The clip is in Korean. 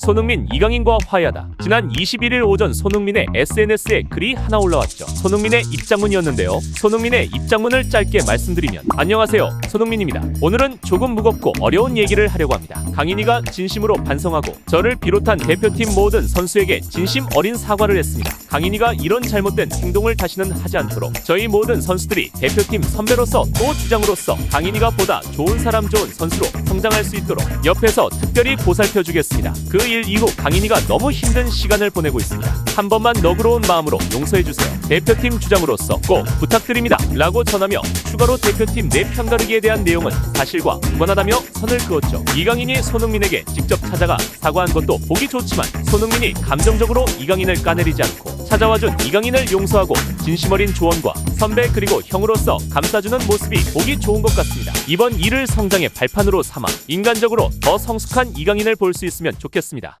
손흥민 이강인과 화해하다. 지난 21일 오전 손흥민의 SNS에 글이 하나 올라왔죠. 손흥민의 입장문이었는데요. 손흥민의 입장문을 짧게 말씀드리면 안녕하세요. 손흥민입니다. 오늘은 조금 무겁고 어려운 얘기를 하려고 합니다. 강인이가 진심으로 반성하고 저를 비롯한 대표팀 모든 선수에게 진심 어린 사과를 했습니다. 강인이가 이런 잘못된 행동을 다시는 하지 않도록 저희 모든 선수들이 대표팀 선배로서 또 주장으로서 강인이가 보다 좋은 사람 좋은 선수로 성장할 수 있도록 옆에서 특별히 보살펴 주겠습니다. 그일 이후 강인이가 너무 힘든 시간을 보내고 있습니다. 한 번만 너그러운 마음으로 용서해 주세요. 대표팀 주장으로서 꼭 부탁드립니다. 라고 전하며 추가로 대표팀 내 편 가르기에 대한 내용은 사실과 무관하다며 선을 그었죠. 이강인이 손흥민에게 직접 찾아가 사과한 것도 보기 좋지만 손흥민이 감정적으로 이강인을 까내리지 않고 찾아와준 이강인을 용서하고 진심 어린 조언과 선배 그리고 형으로서 감싸주는 모습이 보기 좋은 것 같습니다. 이번 일을 성장의 발판으로 삼아 인간적으로 더 성숙한 이강인을 볼 수 있으면 좋겠습니다.